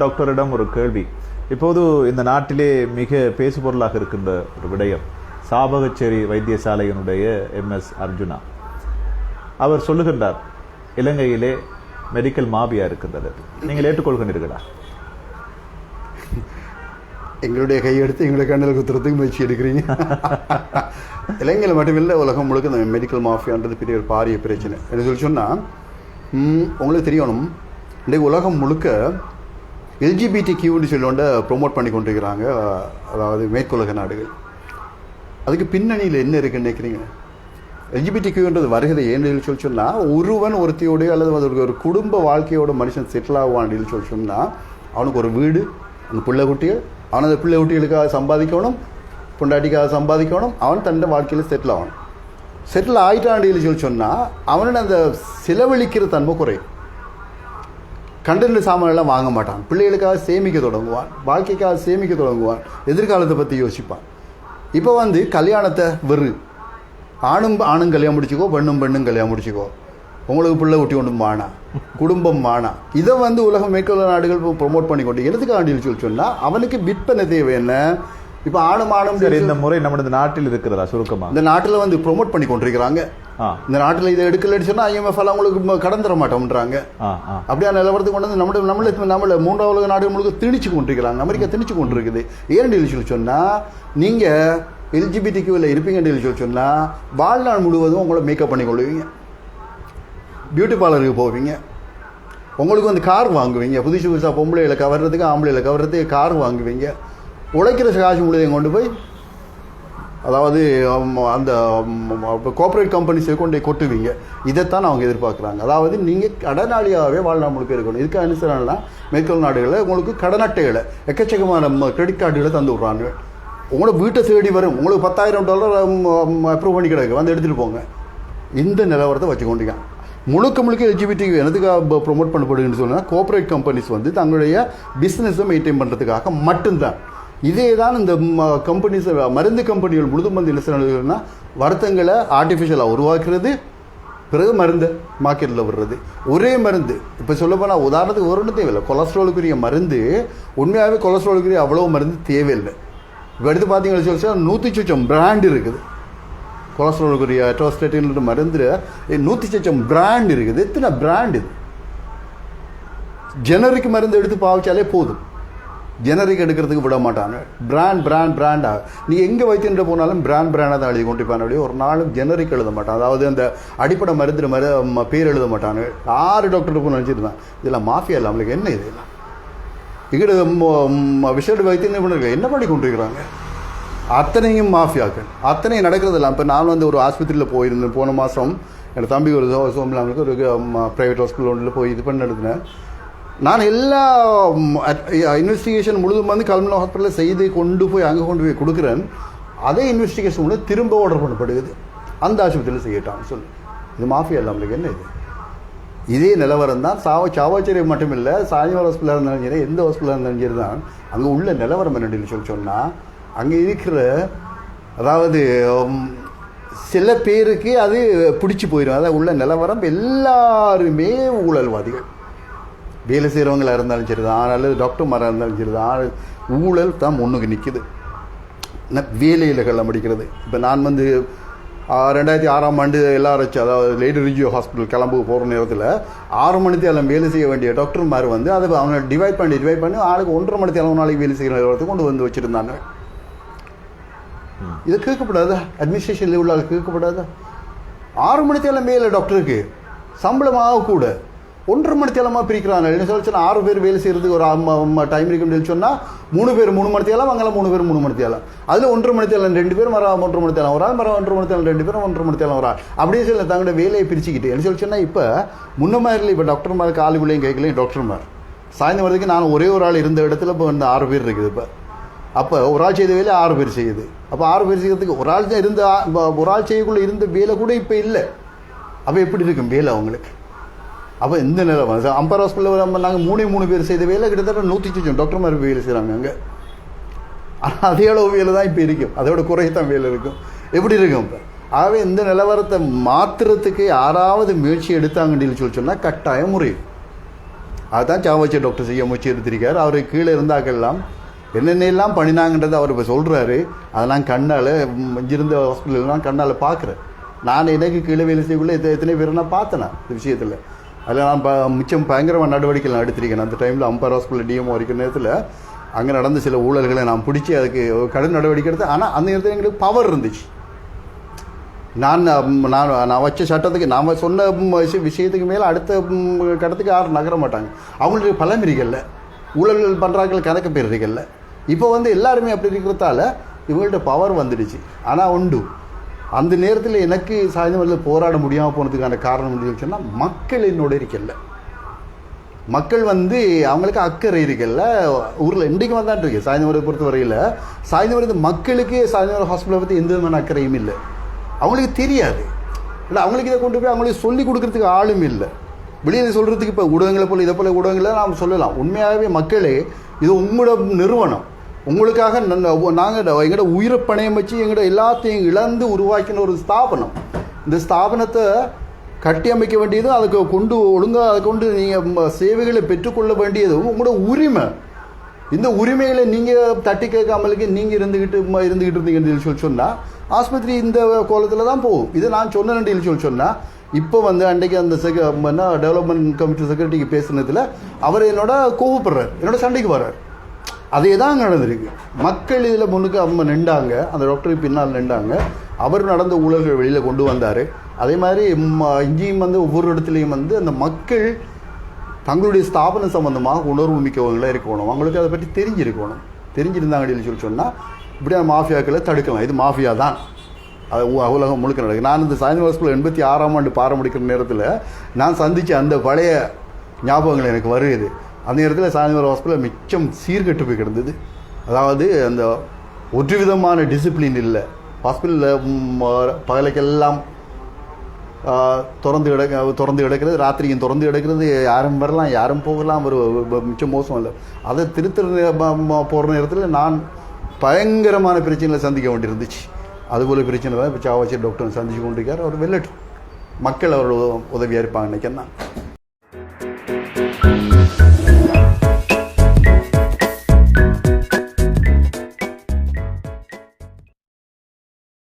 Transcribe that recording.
டாக்டரிடம் ஒரு கேள்வி. இப்போது இந்த நாட்டிலே மிக பேசுபொருளாக இருக்கின்ற ஒரு விடயம் சாபகச்சேரி வைத்தியசாலையினுடைய எம்எஸ் அர்ஜுனா. அவர் சொல்லுகின்றார் இலங்கையிலே மெடிக்கல் மாபியா இருக்கின்றது. நீங்கள் ஏற்றுக்கொள்கின்றீர்களா? எங்களுடைய கையெடுத்து எங்களுடைய கண்ணில் குத்துறதுக்கு முயற்சி எடுக்கிறீங்க. இலங்கையில் மட்டுமில்லை உலகம் முழுக்க இந்த மெடிக்கல் மாஃபியான்றது பெரிய ஒரு பாரிய பிரச்சனை. என்ன சொல்லி சொன்னால் உங்களுக்கு தெரியணும் இன்றைக்கு உலகம் முழுக்க எல்ஜிபிடி கியூன்னு சொல்லி ஒன்றை ப்ரொமோட் பண்ணி கொண்டிருக்கிறாங்க. அதாவது மேற்குலக நாடுகள். அதுக்கு பின்னணியில் என்ன இருக்குன்னு நினைக்கிறீங்க? எல்ஜிபிடி கியூன்றது வருகிறது ஏன்னு சொல்லி சொன்னால் ஒருவன் ஒருத்தியோடய அல்லது அதோட ஒரு குடும்ப வாழ்க்கையோட மனுஷன் செட்டில் ஆகுவான்னு சொல்லி சொன்னால் அவனுக்கு ஒரு வீடு அந்த பிள்ளை குட்டிகள் அவன் அந்த பிள்ளை குட்டிகளுக்காக சம்பாதிக்கணும் பொண்டாட்டிக்காக சம்பாதிக்கணும் அவன் தன்னை வாழ்க்கையில் செட்டில் ஆகணும் செட்டில் ஆயிட்டாண்டின்னு சொல்லி சொன்னால் அவனோட அந்த செலவழிக்கிற தன்மை குறையும். கண்டென்ட் சாமான்லாம் வாங்க மாட்டான். பிள்ளைகளுக்காக சேமிக்க தொடங்குவான். வாழ்க்கைக்காக சேமிக்க தொடங்குவான். எதிர்காலத்தை பற்றி யோசிப்பான். இப்போ வந்து கல்யாணத்தை வெறு ஆணும் ஆணும் கல்யாணம் முடிச்சுக்கோ பெண்ணும் பெண்ணும் கல்யாணம் முடிச்சுக்கோ. உங்களுக்கு பிள்ளை ஒட்டி ஒன்றும் மானா குடும்பம் மானா இதை வந்து உலகம் மேற்கொள்ள நாடுகள் ப்ரொமோட் பண்ணி கொண்டு எதுக்காண்டின்னு சொல்லி சொன்னால் அவனுக்கு விற்பனை தேவை என்ன? இப்போ ஆணும் ஆணும் சரி இந்த முறை நமது நாட்டில் இருக்கிறதா சுருக்கமா? இந்த நாட்டில் வந்து ப்ரொமோட் பண்ணி கொண்டிருக்கிறாங்க. இந்த நாட்டில் இதை எடுக்கலைன்னு சொன்னால் ஐஎம்எஃப் எல்லாம் உங்களுக்கு கடன் தர மாட்டோம்ன்றாங்க. ஆ ஆ. அப்படியா நிலவரத்துக்கு கொண்டு வந்து நம்மள நம்மள நம்மள மூன்றாவது உலக நாடுகள் முழுக்க திணிச்சு கொண்டிருக்கிறாங்க. அமெரிக்கா திணிச்சு கொண்டிருக்குது. ஏன் சொல்லி சொன்னால் நீங்கள் எல்ஜிபிடி கியூவில் இருப்பீங்கன்னு சொல்லி சொன்னால் வாழ்நாள் முழுவதும் உங்களை மேக்கப் பண்ணி கொள்ளுவீங்க. பியூட்டி பார்லருக்கு போவீங்க. உங்களுக்கு வந்து கார் வாங்குவீங்க. புதுசு புதுசாக பொம்பளைகளை கவர்றதுக்கு ஆம்பளைகளை கவர்றதுக்கு கார் வாங்குவீங்க. உழைக்கிற காசு முழுதையும் கொண்டு போய் அதாவது அந்த கோஆப்ரேட் கம்பெனிஸை கொண்டு போய் கொட்டுவீங்க. இதைத்தான் அவங்க எதிர்பார்க்குறாங்க. அதாவது நீங்கள் கடனாளியாகவே வாழ்நாள் முழுக்க இருக்கணும். இதுக்கு அனுசரணைனா மேற்கொள் நாடுகளில் உங்களுக்கு கடன் அட்டைகளை எக்கச்சக்கமான கிரெடிட் கார்டுகளை தந்து விட்றாங்க. உங்களோட வீட்டை தேடி வரும். உங்களுக்கு பத்தாயிரம் டாலர் அப்ரூவ் பண்ணி கிடக்கு. வந்து எடுத்துகிட்டு போங்க. இந்த நிலவரத்தை வச்சு முழுக்க முழுக்க எல்ஜிபிடி எதுக்காக ப்ரொமோட் பண்ணப்படுதுன்னு சொன்னால் கோஆப்ரேட் கம்பெனிஸ் வந்து தங்களுடைய பிஸ்னஸை மெயின்டைன் பண்ணுறதுக்காக மட்டும்தான். இதே தான் இந்த கம்பெனிஸ் மருந்து கம்பெனிகள் முழுதும் வந்து என்ன செய்யணும்னா வருத்தங்களை ஆர்டிஃபிஷியலாக உருவாக்குறது பிறகு மருந்து மார்க்கெட்டில் விடுறது. ஒரே மருந்து இப்போ சொல்ல போனால் உதாரணத்துக்கு ஒரு ஒன்றும் தேவையில்லை. கொலஸ்ட்ராலுக்குரிய மருந்து உண்மையாகவே கொலஸ்ட்ராலுக்குரிய அவ்வளோ மருந்து தேவையில்லை. இப்போ எடுத்து பார்த்தீங்கன்னு சொல்லி நூற்றி சுச்சம் பிராண்ட் இருக்குது. கொலஸ்ட்ராலுக்குரிய அட்ரோஸ்டேட்டின்ற மருந்து நூற்றி சச்சம் பிராண்ட் இருக்குது. எத்தனை பிராண்ட் இது? ஜெனரிக் மருந்து எடுத்து பாவிச்சாலே போதும். ஜெனரிக் எடுக்கிறதுக்கு விட மாட்டாங்க. பிராண்ட் பிராண்ட் பிராண்டாக நீ எங்கே வைத்தின்ற போனாலும் பிராண்ட் பிராண்டாக தான் எழுதி கொண்டிருப்பான அப்படியே ஒரு நாளும் ஜெனரிக் எழுத மாட்டான். அதாவது அந்த அடிப்படை மருந்து மரு பேர் எழுத மாட்டாங்க ஆறு டாக்டர் போய் நினச்சிருந்தான் இதெல்லாம் மாஃபியா இல்லை அவங்களுக்கு என்ன இது? இங்கிட்ட விஷேட வைத்திய நிபுணர்கள் என்ன பண்ணி கொண்டிருக்கிறாங்க? அத்தனையும் மாஃபியாக்கள் அத்தனையும் நடக்கிறதெல்லாம். இப்போ நான் வந்து ஒரு ஆஸ்பத்திரியில் போயிருந்தேன். போன மாதம் என் தம்பி ஒரு சோம்லாமுக்கு ஒரு ப்ரைவேட் ஹாஸ்பிட்டல் ஒன்றில் போய் இது பண்ணி நடத்தினேன். நான் எல்லா இன்வெஸ்டிகேஷன் முழுதும் வந்து கல்முனா ஹாஸ்பிட்டலில் செய்து கொண்டு போய் அங்கே கொண்டு போய் கொடுக்குறேன். அதே இன்வெஸ்டிகேஷன் கூட திரும்ப ஆர்டர் பண்ணப்படுகிறது. அந்த ஆஸ்பத்திரியில் செய்யட்டான்னு சொல்லி. இது மாஃபியா இல்லை நம்மளுக்கு என்ன இது? இதே நிலவரம் தான். சாவ சாவாச்சரியம் மட்டும் இல்லை சாயங்கால ஹாஸ்பிட்டலாக இருந்தாலும் சரி எந்த ஹாஸ்பிட்டலாக இருந்தாலும் சரி தான். அங்கே உள்ள நிலவரம் என்னன்னு சொல்லி சொன்னால் அங்கே இருக்கிற அதாவது சில பேருக்கு அது பிடிச்சி போயிடும் அதாவது உள்ள நிலவரம் எல்லாருமே ஊழல்வாதிகள். வேலை செய்கிறவங்களா இருந்தாலும் சரி தான் அல்லது டாக்டர்மாராக இருந்தாலும் சரி தான் ஊழல் தான் முன்னுக்கு நிற்கிது வேலையில் கள்ளம் அடிக்கிறது. இப்போ நான் வந்து ரெண்டாயிரத்தி ஆறாம் ஆண்டு எல்லாரும் அதாவது லேடி ரிஜியோ ஹாஸ்பிட்டல் கிளம்பு போகிற நேரத்தில் ஆறு மணிக்கு எல்லாம் வேலை செய்ய வேண்டிய டாக்டர்மார் வந்து அதை அவனை டிவைட் பண்ணி டிவைட் பண்ணி ஆளுக்கு ஒன்றரை மணிக்கு அளவு நாளைக்கு வேலை செய்கிற நேரத்துக்கு கொண்டு வந்து வச்சுருந்தாங்க. இது கேட்கப்படாதா? அட்மினிஸ்ட்ரேஷன் லெவலில் ஆள் கேட்கப்படாதா? ஆறு மணித்தேலம் மேலே டாக்டருக்கு சம்பளமாக கூட ஒன்றரை மணித்தேலமாக பிரிக்கிறாங்க. என்ன சொல்லி ஆறு பேர் வேலை செய்கிறதுக்கு ஒரு டைம் இருக்குன்னு சொன்னால் மூணு பேர் மூணு மணித்தேலம் அங்கே மூணு பேர் மூணு மணித்தேலம். அதில் ஒன்றரை மணித்தேலம் ரெண்டு பேர் மரம் ஒன்று மணித்தேலம் ஒரு ஆள் மரம் மணி மணித்தேலம் ரெண்டு பேரும் ஒன்றரை மணித்தேலம் ஒரு ஆள் அப்படியே சொல்லி தங்களோட வேலையை பிரிச்சுக்கிட்டு என்ன சொல்லி சொன்னால் இப்போ முன்ன மாதிரி இல்லை இப்போ டாக்டர்மார் காலுக்குள்ளேயும் கேட்கலையும் டாக்டர்மார் சாயந்தரம் வரைக்கும் நான் ஒரே ஒரு ஆள் இருந்த இடத்துல இப்போ வந்து ஆறு பேர் இருக்குது இப்போ. அப்போ ஒரு ஆள் செய்த வேலையை ஆறு பேர் செய்யுது. அப்போ ஆறு பேர் செய்கிறதுக்கு ஒரு ஆள் தான் இருந்த ஒரு ஆள் செய்யக்குள்ளே இருந்த வேலை கூட இப்போ இல்லை. அப்போ எப்படி இருக்கும் வேலை அவங்களுக்கு? அப்போ இந்த நிலைமை அம்பர் ஹாஸ்பிட்டலில் நம்ம நாங்கள் மூணே மூணு பேர் செய்த வேலை கிட்டத்தட்ட நூற்றி சொச்சம் டாக்டர் மாதிரி வேலை செய்கிறாங்க அங்கே. ஆனால் அதே அளவு வேலை தான் இப்போ இருக்கும். அதோட குறையத்தான் வேலை இருக்கும். எப்படி இருக்கும்? இப்போ ஆகவே இந்த நிலவரத்தை மாற்றுறதுக்கு யாராவது முயற்சி எடுத்தாங்கன்னு சொல்லி சொன்னால் கட்டாயம் முறையும் அதுதான் சாவச்ச டாக்டர் செய்ய முயற்சி எடுத்திருக்கார் அவர் கீழே இருந்தாக்கெல்லாம் என்னென்னலாம் பண்ணினாங்கன்றதை அவர் இப்போ சொல்கிறாரு அதெல்லாம் கண்ணால் இருந்த ஹாஸ்பிட்டல்லாம் கண்ணால் பார்க்குறேன் நான் எனக்கு கீழே வேலை செய்யக்குள்ளே எத்தனை எத்தனை பேர் நான் பார்த்தேன்? இந்த விஷயத்தில். அதில் நான் ப மிச்சம் பயங்கரமாக நடவடிக்கை நான் எடுத்திருக்கேன். அந்த டைமில் அம்பர் ஹாஸ்பிட்டல் டிஎம் வரைக்கும் நேரத்தில் அங்கே நடந்த சில ஊழல்களை நான் பிடிச்சி அதுக்கு கடும் நடவடிக்கை எடுத்தேன். ஆனால் அந்த நேரத்தில் எங்களுக்கு பவர் இருந்துச்சு. நான் நான் நான் வச்ச சட்டத்துக்கு நாம் சொன்ன விஷயத்துக்கு மேலே அடுத்த கட்டத்துக்கு கடத்துக்கு யாரும் நகர மாட்டாங்க. அவங்களுக்கு பலம் ஊழல்கள் பண்ணுறாங்க கணக்கு பேர் இப்போ வந்து எல்லாருமே அப்படி இருக்கிறதால இவங்கள்ட்ட பவர் வந்துடுச்சு. ஆனால் உண்டு. அந்த நேரத்தில் எனக்கு சாயந்தரம் போராட முடியாமல் போனதுக்கான காரணம் என்ன சொன்னால் மக்கள் என்னோட இருக்கல மக்கள் வந்து அவங்களுக்கு அக்கறை இருக்குல்ல. ஊரில் இன்றைக்கு வந்தான் இருக்கு. சாயந்தரம் பொறுத்த வரையில் சாயந்தரம் மக்களுக்கு சாயந்தரம் ஹாஸ்பிட்டலை பற்றி எந்த விதமான அக்கறையும் இல்லை. அவங்களுக்கு தெரியாது. இல்லை அவங்களுக்கு இதை கொண்டு போய் அவங்களுக்கு சொல்லி கொடுக்கறதுக்கு ஆளும் இல்லை. வெளியே சொல்கிறதுக்கு இப்போ ஊடகங்களை போல் இதை போல் ஊடகங்களை நாம் சொல்லலாம். உண்மையாகவே மக்களே இது உங்களோட நிறுவனம். உங்களுக்காக நாங்கள் எங்களோட உயிரை பணையம் வச்சு எங்களோட எல்லாத்தையும் இழந்து உருவாக்கின ஒரு ஸ்தாபனம். இந்த ஸ்தாபனத்தை கட்டியமைக்க வேண்டியதும் அதுக்கு கொண்டு ஒழுங்காக அதை கொண்டு நீங்கள் சேவைகளை பெற்றுக்கொள்ள வேண்டியதும் உங்களோட உரிமை. இந்த உரிமைகளை நீங்கள் தட்டி கேட்காமலுக்கு நீங்கள் இருந்துக்கிட்டு இருந்துக்கிட்டு இருந்தீங்கன்னு சொல்லி சொன்னால் ஆஸ்பத்திரி இந்த கோலத்தில் தான் போகும். இதை நான் சொன்னேன்னு சொல்லி சொன்னால் இப்போ வந்து அன்றைக்கு அந்த செக என்ன டெவலப்மெண்ட் கமிட்டி செக்ரட்டரிக்கு பேசுனதில் அவர் என்னோட கோவப்படுறார். என்னோட சண்டைக்கு வர்றார். அதே தான் நடந்திருக்கு. மக்கள் இதில் முன்னுக்கு அவங்க நின்றாங்க. அந்த டாக்டருக்கு பின்னால் நின்றாங்க. அவர் நடந்த ஊழல்கள் வெளியில் கொண்டு வந்தார். அதே மாதிரி இங்கேயும் வந்து ஒவ்வொரு இடத்துலையும் வந்து அந்த மக்கள் தங்களுடைய ஸ்தாபனம் சம்மந்தமாக உணர்வு மிக்கவங்களாக இருக்கணும். அவங்களுக்கு அதை பற்றி தெரிஞ்சிருக்கணும். அப்படின்னு சொல்லி சொன்னால் இப்படியான மாஃபியாக்களை தடுக்கலாம். இது மாஃபியா தான் அது உலகம் முழுக்க நடக்குது. நான் இந்த சாயந்தரம் ஸ்கூலில் எண்பத்தி ஆறாம் ஆண்டு பாரம்பரிக்கிற நேரத்தில் நான் சந்தித்த அந்த பழைய ஞாபகங்கள் எனக்கு வருது. அந்த இடத்துல சாயந்தரம் ஹாஸ்பிட்டலில் மிச்சம் சீர்கெட்டு போய் கிடந்தது. அதாவது அந்த ஒரு விதமான டிசிப்ளின் இல்லை ஹாஸ்பிட்டலில் பகலைக்கெல்லாம் திறந்து கிடக்க திறந்து கிடக்கிறது ராத்திரியும் திறந்து கிடக்கிறது யாரும் வரலாம் யாரும் போகலாம் ஒரு மிச்சம் மோசம் இல்லை. அதை திருத்துற போகிற நேரத்தில் நான் பயங்கரமான பிரச்சனைகளை சந்திக்க வேண்டியிருந்துச்சு. அதுபோல் பிரச்சனை தான் இப்போ சாவாச்சி டாக்டர் சந்திச்சு கொண்டிருக்கார் அவர் வெள்ளட்டு மக்கள் அவரோட உதவியாக இருப்பாங்க நினைக்கிறேன் நான்